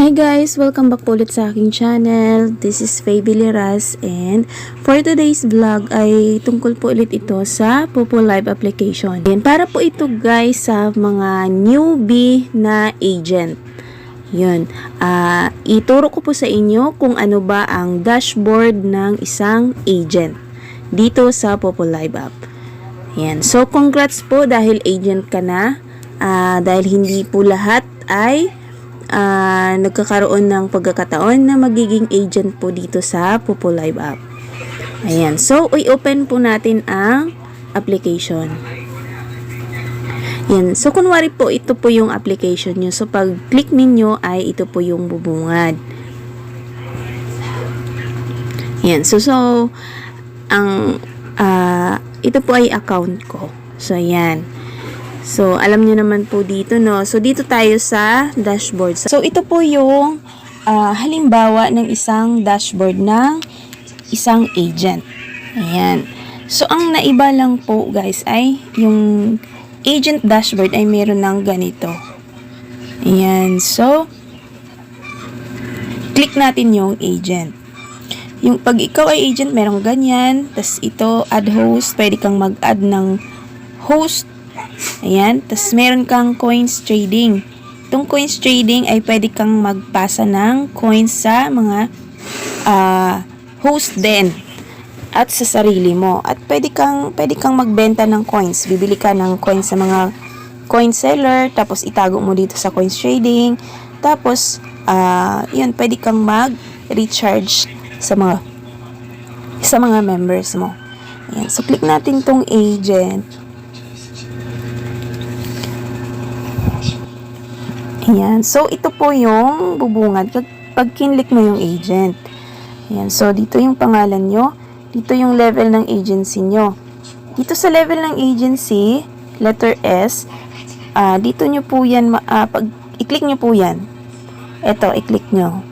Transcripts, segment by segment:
Hi guys! Welcome back ulit sa aking channel. This is Faye Biliras and for today's vlog ay tungkol po ulit ito sa Popo Live application. And para po ito guys sa mga newbie na agent. Yun. Ah, ituro ko po sa inyo kung ano ba ang dashboard ng isang agent dito sa Popo Live app. Yan. So, congrats po dahil agent ka na. Ah, dahil hindi po lahat ay ah, nagkakaroon ng pagkakataon na magiging agent po dito sa Popo Live app. Ayan. So, i-open po natin ang application. Yan. So, kunwari po, ito po yung application nyo. So, pag click ninyo ay ito po yung bubungad. Yan. So, so, ang, ah, ito po ay account ko. So, yan. So, alam nyo naman po dito, no? So, dito tayo sa dashboard. So, ito po yung ah, halimbawa ng isang dashboard ng isang agent. Ayan. So, ang naiba lang po, guys, ay yung agent dashboard ay meron ng ganito. Ayan. So, click natin yung agent. Yung pag ikaw ay agent, merong ganyan. Tapos ito, add host. Pwede kang mag-add ng host Ayan. Tapos, meron kang coins trading. Itong coins trading ay pwede kang magpasa ng coins sa mga ah, host din at sa sarili mo. At pwede kang, pwede kang magbenta ng coins. Bibili ka ng coins sa mga coin seller, tapos itago mo dito sa coins trading. Tapos, ah, yun, pwede kang mag-recharge sa mga sa mga members mo. Ayan. So, click natin tong agent. Ayan. So, ito po yung bubungad pag, kinlik mo yung agent. Ayan. So, dito yung pangalan nyo. Dito yung level ng agency nyo. Dito sa level ng agency, letter S, ah, dito nyo po yan, ah, pag i-click nyo po yan. Ito, i-click nyo.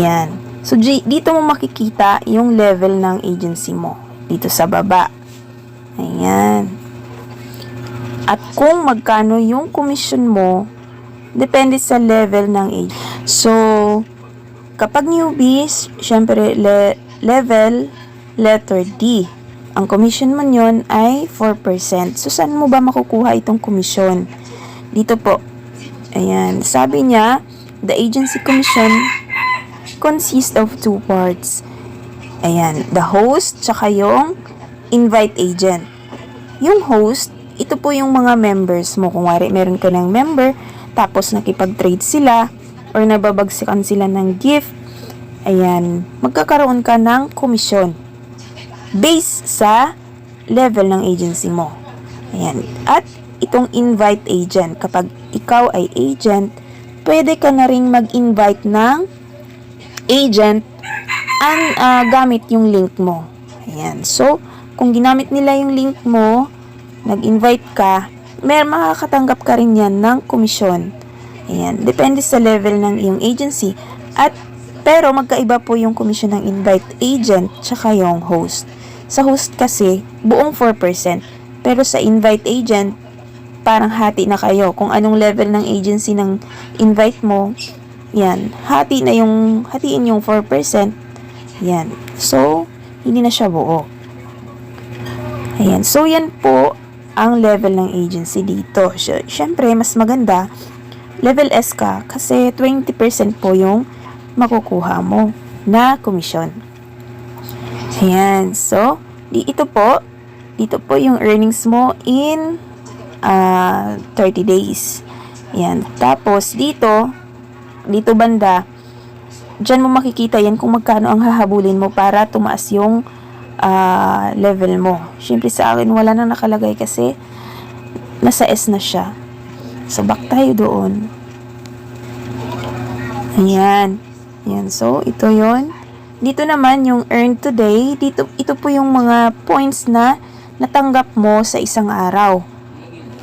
Yan. So, di- dito mo makikita yung level ng agency mo. Dito sa baba. Ayan. At kung magkano yung commission mo, depende sa level ng age. So, kapag newbies, syempre, le- level, letter D. Ang commission mo yun ay 4%. So, saan mo ba makukuha itong commission? Dito po. Ayan. Sabi niya, the agency commission consists of two parts. Ayan. The host, tsaka yung invite agent. Yung host, ito po yung mga members mo. Kung wari, meron ka ng member, tapos nakipag-trade sila, or nababagsakan sila ng gift, ayan, magkakaroon ka ng komisyon. Based sa level ng agency mo. Ayan. At itong invite agent, kapag ikaw ay agent, pwede ka na ring mag-invite ng agent ang ah, gamit yung link mo. Ayan. So, kung ginamit nila yung link mo, nag-invite ka, may makakatanggap ka rin yan ng komisyon. Ayan. Depende sa level ng iyong agency. At, pero magkaiba po yung komisyon ng invite agent tsaka yung host. Sa host kasi, buong 4%. Pero sa invite agent, parang hati na kayo. Kung anong level ng agency ng invite mo, yan, hati na yung, hatiin yung 4%. Yan. So, hindi na siya buo. Ayan. So, yan po ang level ng agency dito. Siyempre, mas maganda, level S ka kasi 20% po yung makukuha mo na komisyon. Ayan. So, di ito po, dito po yung earnings mo in ah, 30 days. Ayan. Tapos, dito, dito banda, dyan mo makikita yan kung magkano ang hahabulin mo para tumaas yung ah, level mo. Siyempre sa akin, wala na nakalagay kasi nasa S na siya. So, back tayo doon. Ayan. Ayan. So, ito yon Dito naman, yung earn today, dito, ito po yung mga points na natanggap mo sa isang araw.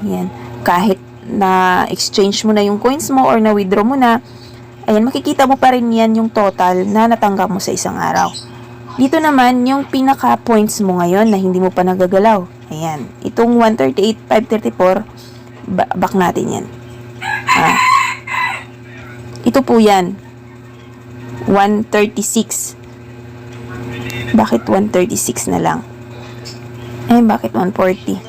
Ayan. Kahit na exchange mo na yung coins mo or na withdraw mo na, ayan, makikita mo pa rin yan yung total na natanggap mo sa isang araw. Dito naman, yung pinaka points mo ngayon na hindi mo pa nagagalaw. Ayan. Itong 138, 534, ba- back natin yan. Ah. Ito po yan. 136. Bakit 136 na lang? Eh, bakit 140?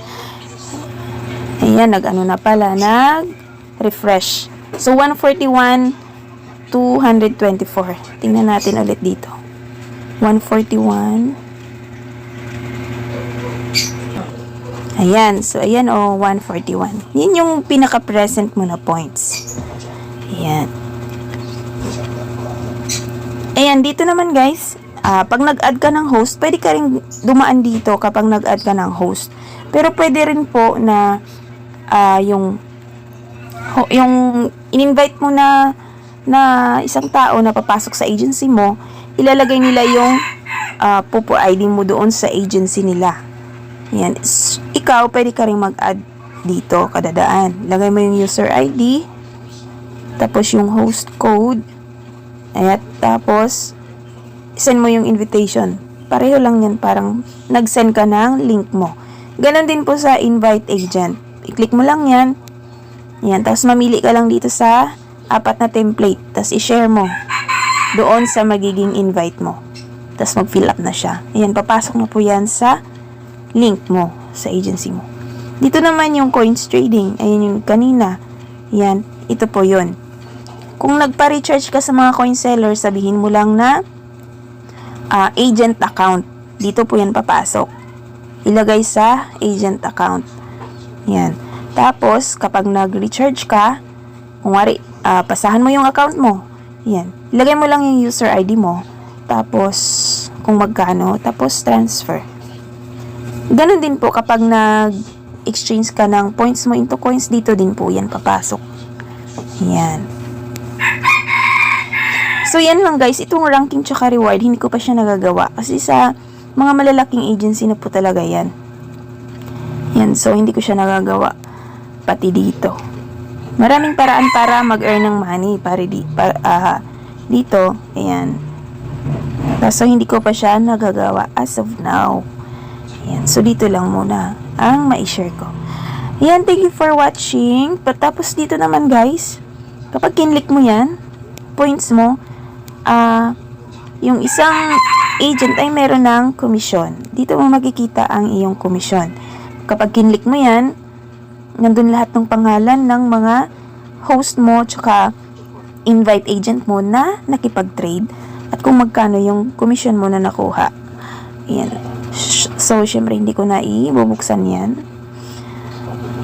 Ayan, nag-ano na pala, nag-refresh. So, 141, 224. Tingnan natin ulit dito. 141. Ayan, so ayan o, oh, 141. Yan yung pinaka-present mo na points. Ayan. Ayan, dito naman guys, ah, pag nag-add ka ng host, pwede ka rin dumaan dito kapag nag-add ka ng host. Pero pwede rin po na ah, yung yung in-invite mo na na isang tao na papasok sa agency mo, ilalagay nila yung uh, Popo ID mo doon sa agency nila. Yan. Ikaw, pwede ka rin mag-add dito, kadadaan. Lagay mo yung user ID, tapos yung host code, ayan, tapos, send mo yung invitation. Pareho lang yan, parang nag-send ka ng link mo. Ganon din po sa invite agent. I-click mo lang yan, yan, tapos mamili ka lang dito sa apat na template, tapos i-share mo doon sa magiging invite mo. Tapos mag-fill up na siya. Ayan, papasok na po yan sa link mo sa agency mo. Dito naman yung coins trading. Ayan yung kanina. Yan, ito po yun. Kung nagpa-recharge ka sa mga coin seller, sabihin mo lang na ah, agent account. Dito po yan papasok. Ilagay sa agent account. Yan. Tapos, kapag nag-recharge ka, kung wari, ah, pasahan mo yung account mo. Yan. Ilagay mo lang yung user ID mo. Tapos, kung magkano. Tapos, transfer. Ganon din po kapag nag-exchange ka ng points mo into coins, dito din po yan papasok. Yan. So, yan lang guys. Itong ranking tsaka reward, hindi ko pa siya nagagawa. Kasi sa mga malalaking agency na po talaga yan. Yan. So, hindi ko siya nagagawa. Pati dito. Maraming paraan para mag-earn ng money. Para di, para, ah, dito. Ayan. Kaso, hindi ko pa siya nagagawa as of now. Ayan. So, dito lang muna ang ma-share ko. Ayan, thank you for watching. Tapos dito naman guys, kapag kinlik mo yan, points mo, ah, yung isang agent ay meron ng komisyon. Dito mo makikita ang iyong komisyon. Kapag kinlik mo yan, nandun lahat ng pangalan ng mga host mo, tsaka invite agent mo na nakipag-trade at kung magkano yung komisyon mo na nakuha. Ayan. So, syempre, hindi ko na ibubuksan yan.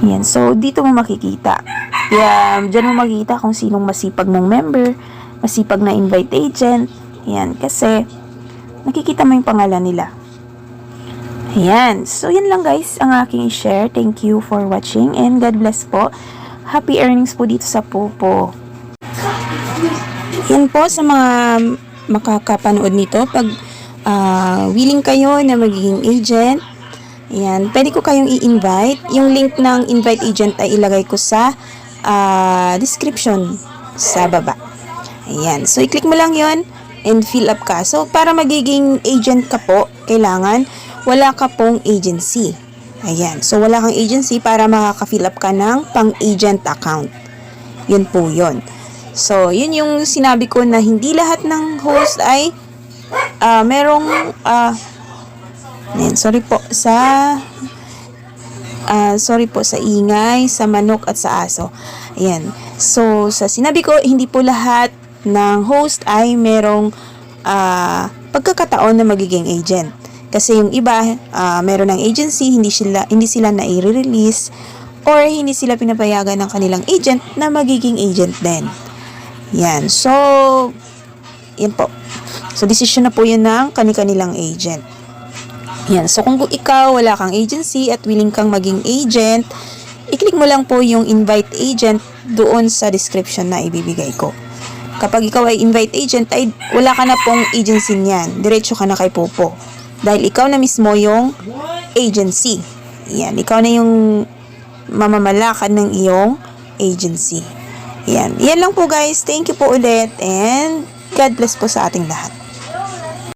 Yan. So, dito mo makikita. Kaya, dyan mo makikita kung sinong masipag mong member, masipag na invite agent. Yan. Kasi, nakikita mo yung pangalan nila. Ayan. So, yan lang guys ang aking share. Thank you for watching and God bless po. Happy earnings po dito sa Popo. Yan po sa mga makakapanood nito. Pag ah, willing kayo na magiging agent, yan, pwede ko kayong i-invite. Yung link ng invite agent ay ilagay ko sa ah, description sa baba. Ayan. So, i-click mo lang yon and fill up ka. So, para magiging agent ka po, kailangan wala ka pong agency. Ayan. So, wala kang agency para makaka-fill up ka ng pang-agent account. Yun po yun. So, yun yung sinabi ko na hindi lahat ng host ay ah merong ah ayan, sorry po sa ah sorry po sa ingay, sa manok at sa aso. Ayan. So, sa sinabi ko, hindi po lahat ng host ay merong ah pagkakataon na magiging agent. Kasi yung iba, ah, meron ng agency, hindi sila, hindi sila na release or hindi sila pinapayagan ng kanilang agent na magiging agent din. Yan. So, yan po. So, decision na po yun ng kani-kanilang agent. Yan. So, kung ikaw wala kang agency at willing kang maging agent, i-click mo lang po yung invite agent doon sa description na ibibigay ko. Kapag ikaw ay invite agent, ay wala ka na pong agency niyan. Diretso ka na kay Popo. Dahil ikaw na mismo yung agency. Yan. Ikaw na yung mamamalakan ng iyong agency. Yan. Yan lang po guys. Thank you po ulit and God bless po sa ating lahat.